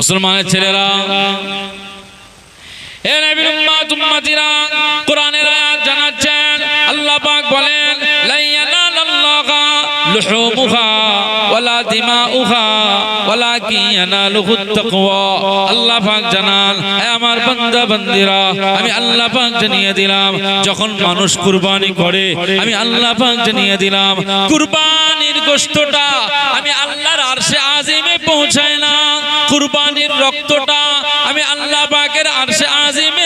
মুসলমানের ছেলেরা হে নবীর উম্মাত উম্মাতিরা কোরআনের আয়াত জানাচ্ছেন। আল্লাহ পাক বলেন লা ইয়ানালাল্লাহা লুহুমুহা যখন মানুষ কুরবানি করে, আমি আল্লাহ পাক জানিয়ে দিলাম, কুরবানির গোশতটা আমি আল্লাহর আরশে আজিমে পৌঁছায় না কুরবানির রক্তটা আমি আল্লাহ পাকের আরশে আজিমে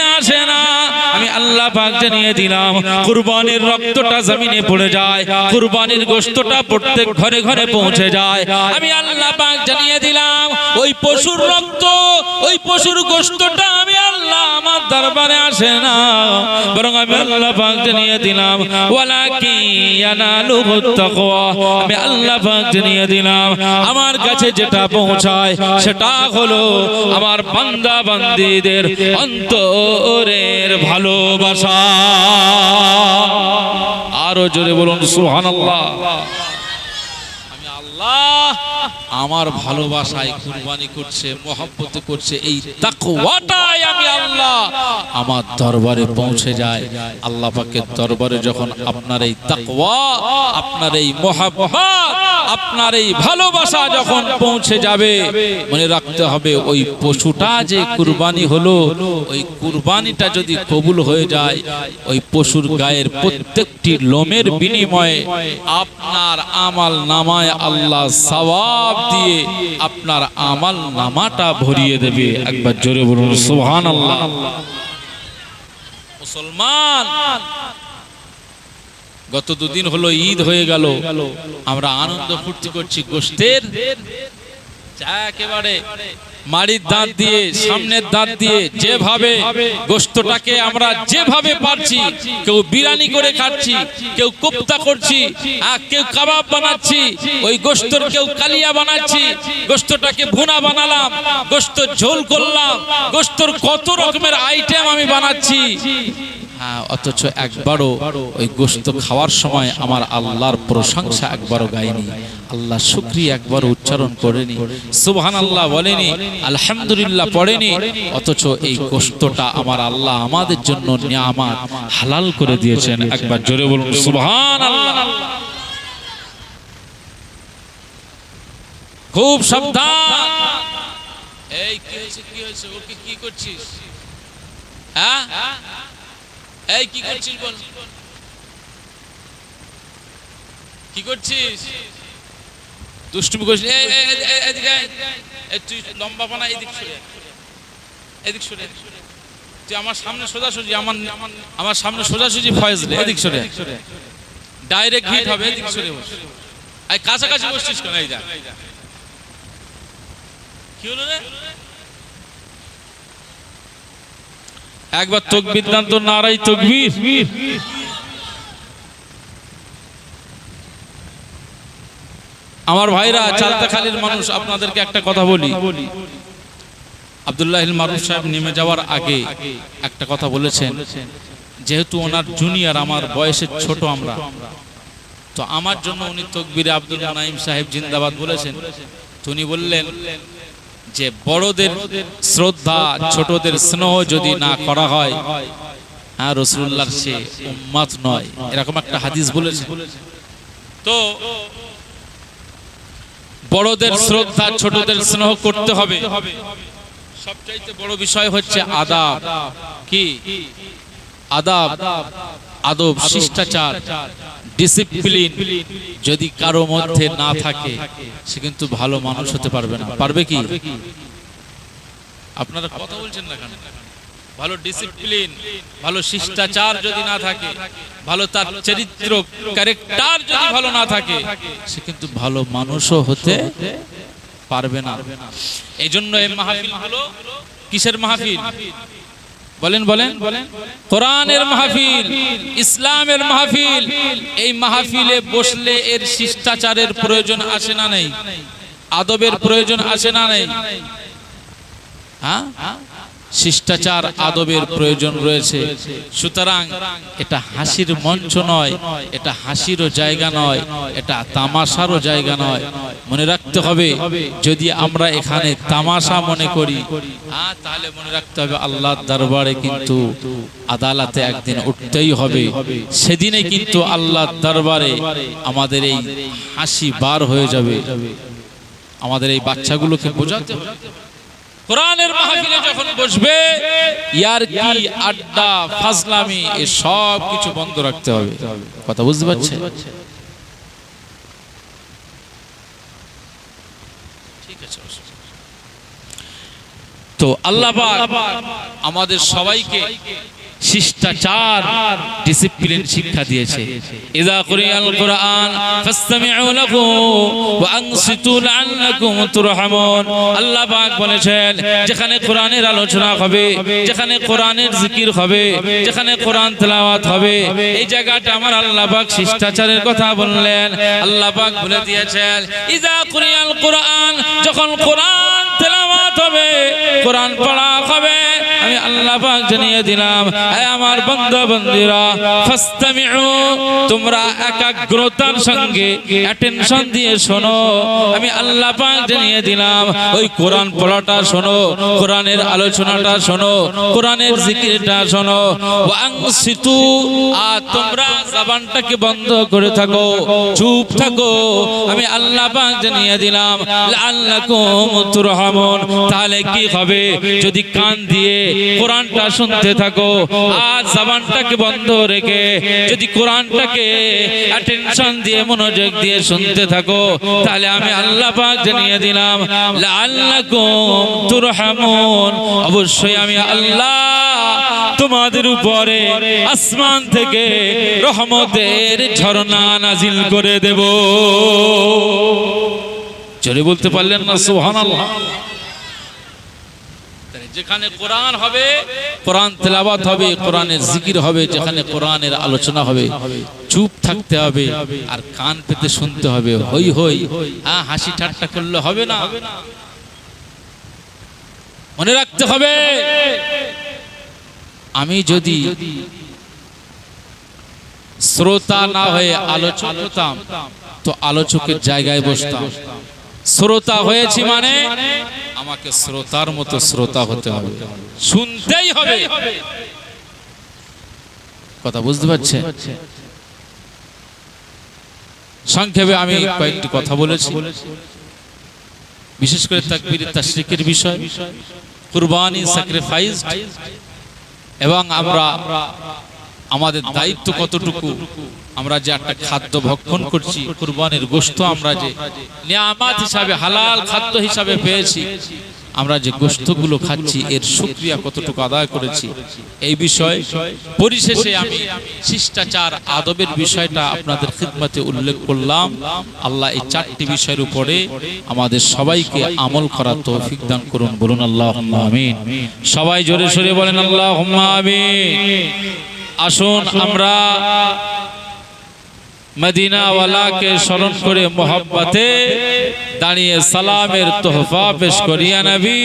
আল্লাহ পাক জানিয়ে দিলাম, কুরবানির রক্তটা জমিনে পড়ে যায়, কুরবানির গোশতটা প্রত্যেক ঘরে ঘরে পৌঁছে যায়। আমি আল্লাহ পাক জানিয়ে দিলাম, ওই পশুর রক্ত, ওই পশুর গোশতটা আমি আল্লাহ দরবারে আসে না। বরং আমি আল্লাহ পাক জানিয়ে দিলাম ওয়ালাকি ইয়ানালুহুত তাকওয়া আমি আল্লাহ পাক জানিয়ে দিলাম, আমার কাছে যেটা পৌঁছায় সেটা হলো আমার বান্দা বান্দীদের অন্তরের ভালোবাসা। আরও জোরে বলুন, সুবহানাল্লাহ। আমি আল্লাহ আমার ভালোবাসায় কুরবানি করছে, মহব্বত করছে, এই তাকওয়াটাই আমি আল্লাহ আমার দরবারে পৌঁছে যায়। আল্লাহ পাকের দরবারে যখন আপনার এই তাকওয়া, আপনার এই মহাব্বত, আপনার এই ভালোবাসা যখন পৌঁছে যাবে, মনে রাখতে হবে ওই পশুটা যে কুরবানি হলো, ওই কুরবানিটা যদি কবুল হয়ে যায়, ওই পশুর গায়ের প্রত্যেকটি লোমের বিনিময়ে আপনার আমাল নামায় আল্লাহ সওয়াব দিয়ে আপনার আমাল নামাটা ভরিয়ে দেবে। একবার জোরে বলুন সুবহান আল্লাহ মুসলমান। গত দুদিন হলো ঈদ হয়ে গেল। আমরা আনন্দ ফুর্তি করছি গোষ্ঠের। একেবারে মাড়ির দাঁত দিয়ে, সামনের দাঁত দিয়ে যেভাবে গোস্তটাকে আমরা যেভাবে পারছি, কেউ বিরানি করে খাচ্ছি, কেউ কোপ্তা করছি, আর কেউ কাবাব বানাচ্ছি, ওই গোস্তর কেউ কালিয়া বানাচ্ছি গোস্তটাকে ভুনা বানালাম গোস্ত ঝোল করলাম গোস্তর কত রকমের আইটেম আমি বানাচ্ছি। অথচ একবারও ওই গোস্ত খাওয়ার সময় আমার আল্লাহর প্রশংসা একবারও গায়নি আল্লাহ শুক্রিয়া একবার উচ্চারণ করেনি। সুবহান আল্লাহ বলেনি, আলহামদুলিল্লাহ পড়েনি, অথচ এই গোস্তটা আমার আল্লাহ আমাদের জন্য নিয়ামাত হালাল করে দিয়েছেন। একবার জোরে বলুন সুবহান আল্লাহ খুব সাবধান। এই, কি হয়েছে কি হয়েছে? ওকে কি করছিস? হ্যাঁ? এই, কি করছিস বল? কি করছিস? দুষ্টুমি করছিস? তুই লম্বা পানা এদিক সরে এদিক সরে তুই আমার সামনে সোজাসুজি, আমার আমার সামনে সোজাসুজি ফয়েজ রে, এদিক সরে ডাইরেক্ট হিট হবে, এদিক সরে বস। এই, কাছাকাছি বসছিস কেন? এই দেখ। কি হলো রে? একবার তকবির দান তো নারাই তকবির। আমার ভাইরা চালতাখালির মানুষ আপনাদেরকে একটা কথা বলি। আব্দুল্লাহ মারুফ সাহেব নেমে যাওয়ার আগে একটা কথা বলেছেন। যেহেতু ওনার জুনিয়র আমার বয়সের ছোট আমরা। তো আমার জন্য উনি তকবিরে আব্দুল নাইম সাহেব জিন্দাবাদ বলেছেন। তো উনি বললেন যে বড়দের শ্রদ্ধা, ছোটদের স্নেহ যদি না করা হয় হ্যাঁ রসুল্লাহর সে উম্মাত নয়। এরকম একটা হাদিস বলেছে। তো বড়দের শ্রদ্ধা, ছোটদের স্নেহ করতে হবে। সবচাইতে বড় বিষয় হচ্ছে আদাব। কি? আদাব, আদব, শিষ্টাচার। ডিসিপ্লিন যদি কারও মধ্যে না থাকে সে কিন্তু ভালো মানুষ হতে পারবে না। পারবে কি? আপনারা কথা বলছেন না কেন? ভালো ডিসিপ্লিন ভালো শিষ্টাচার যদি না থাকে ভালো তার চরিত্র ক্যারেক্টার যদি ভালো না থাকে সে কিন্তু ভালো মানুষও হতে পারবে না। এই জন্য এই মাহফিল হলো কিসের মাহফিল? বলেন বলেন। কোরআনের মাহফিল ইসলামের মাহফিল এই মাহফিলে বসলে এর শিষ্টাচারের প্রয়োজন আসে না নেই। আদবের প্রয়োজন আসে না নেই। হ্যাঁ? শিষ্টাচার আদবের প্রয়োজন রয়েছে। সুতরাং এটা হাসির মঞ্চ নয় এটা হাসিরও জায়গা নয় এটা তামাশারও জায়গা নয়। মনে রাখতে হবে যদি আমরা এখানে তামাশা মনে করি তাহলে মনে রাখতে হবে আল্লাহর দরবারে কিন্তু আদালতে একদিন উঠতেই হবে। সেদিনে কিন্তু আল্লাহর দরবারে আমাদের এই হাসি বার হয়ে যাবে। আমাদের এই বাচ্চাগুলোকে বোঝাতে হবে। কোরআনের মাহফিলে যখন বসবে ইয়ার কি আড্ডা ফাজলামি এ সব কিছু বন্ধ রাখতে হবে। কথা বুঝতে পারছেন? তো আল্লাহ পাক আমাদের সবাইকে শিষ্টাচার ডিসিপ্লিন শিক্ষা দিয়েছে। ইযা কুরিয়াল কুরআন, ফাসতামিউ লাহু ওয়া আনসিতু লাআল্লাকুম তুরহামুন। আল্লাহ পাক বলেছেন, যেখানে কোরআনের আলোচনা হবে, যেখানে কোরআনের জিকির হবে, যেখানে কোরআন তেলাওয়াত হবে, এই জায়গাটা আমার আল্লাহ পাক শিষ্টাচারের কথা বললেন। আল্লাহ পাক বলে দিয়েছেন, ইযা কুরিয়াল কুরআন, যখন কোরআন তেলাওয়াত হবে, কোরআন পড়া হবে, আমি আল্লাহ পাক জানিয়ে দিলাম হে আমার বান্দা বান্দিরা ফাসতামিউ, তোমরা একাগ্রতার সঙ্গে অ্যাটেনশন দিয়ে শোনো। আমি আল্লাহ পাক জানিয়ে দিলাম, ওই কোরআন পড়াটা শোনো, কোরআনের আলোচনাটা শোনো, কোরআনের জিকিরটা শোনো। ওয়াংসিতু আর তোমরা জবানটাকে বন্ধ করে থাকো, চুপ থাকো। আমি আল্লাহ পাক জানিয়ে দিলাম তুরহামুন। তাহলে কি হবে? যদি কান দিয়ে কোরআনটা শুনতে থাকো আর জবানটাকে বন্ধ রেখে যদি কোরআনটাকে অ্যাটেনশন দিয়ে মনোযোগ দিয়ে শুনতে থাকো তাহলে আমি আল্লাহ পাক জানিয়ে দিলাম লাআল্লাকুম তুরহামুন। অবশ্যই আমি আল্লাহ তোমাদের উপরে আসমান থেকে রহমতের ঝর্ণা নাজিল করে দেব। জোরে বলতে পারলেন না সুবহানাল্লাহ। যেখানে কোরআন হবে কোরআন হবে কোরআনের জিকির হবে যেখানে কোরআনের আলোচনা হবে চুপ থাকতে হবে আর কান পেতে শুনতে হবে হই হই হাসি ঠাট্টা করলে হবে না। মনে রাখতে হবে আমি যদি শ্রোতা না হয়ে আলোচক হতাম তো আলোচকের জায়গায় বসতাম। শ্রোতা হয়েছি মানে আমাকে শ্রোতার মতো শ্রোতা হতে হবে। শুনতেই হবে। কথা বুঝতে পারছে? সংক্ষেপে আমি কয়েকটি কথা বলেছি। বিশেষ করে তাকবীর তাশরিকের বিষয়। কুরবানি স্যাক্রিফাইস এবং আমরা আমাদের দায়িত্ব কতটুকু? আমরা যে একটা খাদ্য ভক্ষণ করছি কুরবানির গোশত আমরা যে নিয়ামাত হিসাবে হালাল খাদ্য হিসাবে পেয়েছি আমরা যে গোশতগুলো খাচ্ছি এর সুক্রিয়া কতটুকু আদায় করেছি? এই বিষয় পরিশেষে আমি শিষ্টাচার আদবের বিষয়টা আপনাদের খিদমতে উল্লেখ করলাম। আল্লাহ এই চারটি বিষয়ের উপরে আমাদের সবাইকে আমল করার তৌফিক দান করুন বলুন আল্লাহ আমিন। সবাই জোরে সরে বলেন আল্লাহ আমিন। আসুন আমরা মদিনাওয়ালাকে স্মরণ করে মোহাব্বতে দাঁড়িয়ে সালামের তোহফা পেশ করিয়া নবী।